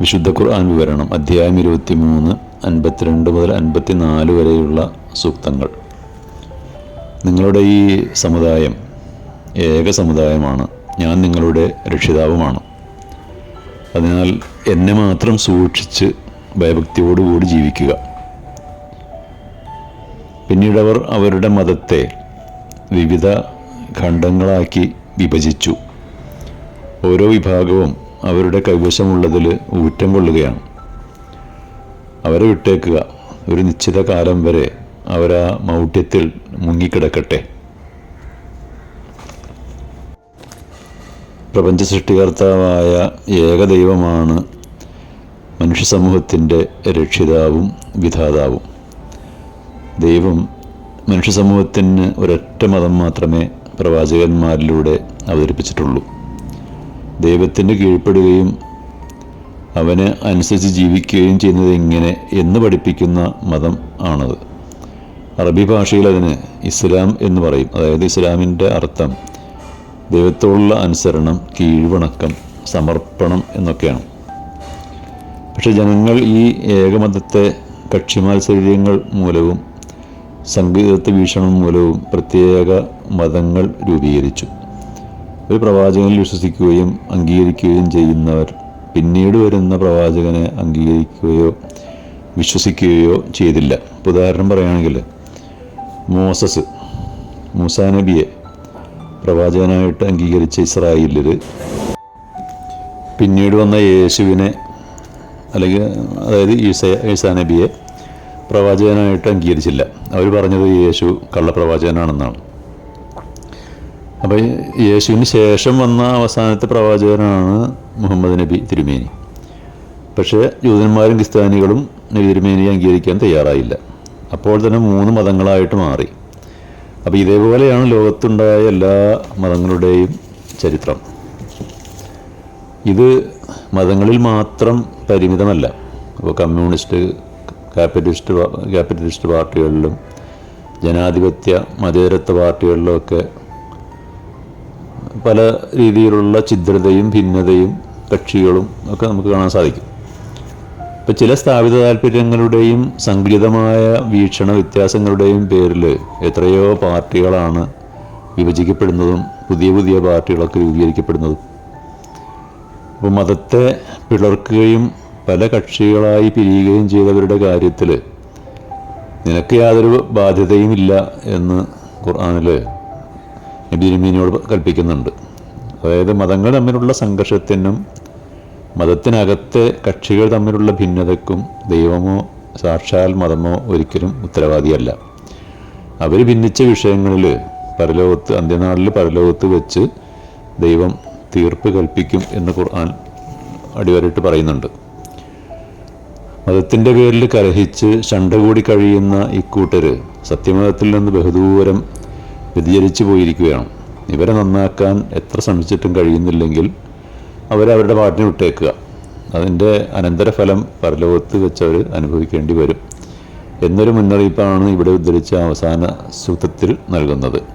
വിശുദ്ധ ഖുർആൻ വിവരണം അധ്യായം ഇരുപത്തി മൂന്ന് അൻപത്തിരണ്ട് മുതൽ അൻപത്തിനാല് വരെയുള്ള സൂക്തങ്ങൾ. നിങ്ങളുടെ ഈ സമുദായം ഏക സമുദായമാണ്. ഞാൻ നിങ്ങളുടെ രക്ഷിതാവുമാണ്. അതിനാൽ എന്നെ മാത്രം സൂക്ഷിച്ച് ഭയഭക്തിയോടുകൂടി ജീവിക്കുക. പിന്നീട് അവർ അവരുടെ മതത്തെ വിവിധ ഖണ്ഡങ്ങളാക്കി വിഭജിച്ചു. ഓരോ വിഭാഗവും അവരുടെ കൈവശമുള്ളതിൽ ഊറ്റം കൊള്ളുകയാണ്. അവരെ വിട്ടേക്കുക. ഒരു നിശ്ചിത കാലം വരെ അവരാ മൗഢ്യത്തിൽ മുങ്ങിക്കിടക്കട്ടെ. പ്രപഞ്ച സൃഷ്ടികർത്താവായ ഏകദൈവമാണ് മനുഷ്യ സമൂഹത്തിന്റെ രക്ഷിതാവും വിധാതാവും. ദൈവം മനുഷ്യ സമൂഹത്തിന് ഒരൊറ്റ മതം മാത്രമേ പ്രവാചകന്മാരിലൂടെ അവതരിപ്പിച്ചിട്ടുള്ളൂ. ദൈവത്തിന് കീഴ്പ്പെടുകയും അവന് അനുസരിച്ച് ജീവിക്കുകയും ചെയ്യുന്നത് എങ്ങനെ എന്ന് പഠിപ്പിക്കുന്ന മതം ആണത്. അറബി ഭാഷയിൽ അതിന് ഇസ്ലാം എന്ന് പറയും. അതായത് ഇസ്ലാമിന്റെ അർത്ഥം ദൈവത്തോടുള്ള അനുസരണം കീഴ്വണക്കം സമർപ്പണം എന്നൊക്കെയാണ്. പക്ഷെ ജനങ്ങൾ ഈ ഏകമതത്തെ കക്ഷിമാത്സര്യങ്ങൾ മൂലവും സംഗീതത്തെ വീക്ഷണം മൂലവും പ്രത്യേക മതങ്ങൾ രൂപീകരിച്ചു. ഒരു പ്രവാചകനിൽ വിശ്വസിക്കുകയും അംഗീകരിക്കുകയും ചെയ്യുന്നവർ പിന്നീട് വരുന്ന പ്രവാചകനെ അംഗീകരിക്കുകയോ വിശ്വസിക്കുകയോ ചെയ്തില്ല. ഇപ്പോൾ ഉദാഹരണം പറയുകയാണെങ്കിൽ മോസസ് മൂസാ നബിയെ പ്രവാചകനായിട്ട് അംഗീകരിച്ച ഇസ്രായേലിൽ പിന്നീട് വന്ന യേശുവിനെ അല്ലെങ്കിൽ അതായത് ഈസ ഈസാ നബിയെ പ്രവാചകനായിട്ട് അംഗീകരിച്ചില്ല. അവർ പറഞ്ഞത് യേശു കള്ളപ്രവാചകനാണെന്നാണ്. അപ്പോൾ യേശുവിന് ശേഷം വന്ന അവസാനത്തെ പ്രവാചകനാണ് മുഹമ്മദ് നബി തിരുമേനി. പക്ഷേ ജൂതന്മാരും ക്രിസ്ത്യാനികളും നബി തിരുമേനിയെ അംഗീകരിക്കാൻ തയ്യാറായില്ല. അപ്പോൾ തന്നെ മൂന്ന് മതങ്ങളായിട്ട് മാറി. അപ്പോൾ ഇതേപോലെയാണ് ലോകത്തുണ്ടായ എല്ലാ മതങ്ങളുടെയും ചരിത്രം. ഇത് മതങ്ങളിൽ മാത്രം പരിമിതമല്ല. അപ്പോൾ കമ്മ്യൂണിസ്റ്റ് ക്യാപിറ്റലിസ്റ്റ് ക്യാപിറ്റലിസ്റ്റ് പാർട്ടികളിലും ജനാധിപത്യ മതേതരത്വ പാർട്ടികളിലുമൊക്കെ പല രീതിയിലുള്ള ഛിദ്രതയും ഭിന്നതയും കക്ഷികളും ഒക്കെ നമുക്ക് കാണാൻ സാധിക്കും. ഇപ്പം ചില സ്ഥാപിത താല്പര്യങ്ങളുടെയും സങ്കുചിതമായ വീക്ഷണ വ്യത്യാസങ്ങളുടെയും പേരിൽ എത്രയോ പാർട്ടികളാണ് വിഭജിക്കപ്പെടുന്നതും പുതിയ പുതിയ പാർട്ടികളൊക്കെ രൂപീകരിക്കപ്പെടുന്നതും. അപ്പോൾ മതത്തെ പിളർക്കുകയും പല കക്ഷികളായി പിരിയുകയും ചെയ്തവരുടെ കാര്യത്തിൽ നിനക്ക് യാതൊരു ബാധ്യതയുമില്ല എന്ന് ഖുർആാനിൽ നബിരുമീനോട് കൽപ്പിക്കുന്നുണ്ട്. അതായത് മതങ്ങൾ തമ്മിലുള്ള സംഘർഷത്തിനും മതത്തിനകത്തെ കക്ഷികൾ തമ്മിലുള്ള ഭിന്നതയ്ക്കും ദൈവമോ സാക്ഷാൽ മതമോ ഒരിക്കലും ഉത്തരവാദിയല്ല. അവർ ഭിന്നിച്ച വിഷയങ്ങളിൽ പരലോകത്ത് അന്ത്യനാളിൽ പരലോകത്ത് വെച്ച് ദൈവം തീർപ്പ് കൽപ്പിക്കും എന്ന് ഖുർആൻ അടിവരയിട്ട് പറയുന്നുണ്ട്. മതത്തിന്റെ പേരിൽ കലഹിച്ച് ശണ്ട കൂടി കഴിയുന്ന ഇക്കൂട്ടർ സത്യമതത്തിൽ നിന്ന് ബഹുദൂരം വ്യതിചലിച്ചു പോയിരിക്കുകയാണ്. ഇവരെ നന്നാക്കാൻ എത്ര ശ്രമിച്ചിട്ടും കഴിയുന്നില്ലെങ്കിൽ അവരവരുടെ പാട്ടിന് വിട്ടേക്കുക. അതിന്റെ അനന്തരഫലം പരലോകത്ത് വെച്ചവർ അനുഭവിക്കേണ്ടി വരും. എന്നൊരു മുന്നറിയിപ്പാണ് ഇവിടെ ഉദ്ധരിച്ച അവസാന സൂത്രത്തിൽ നൽകുന്നത്.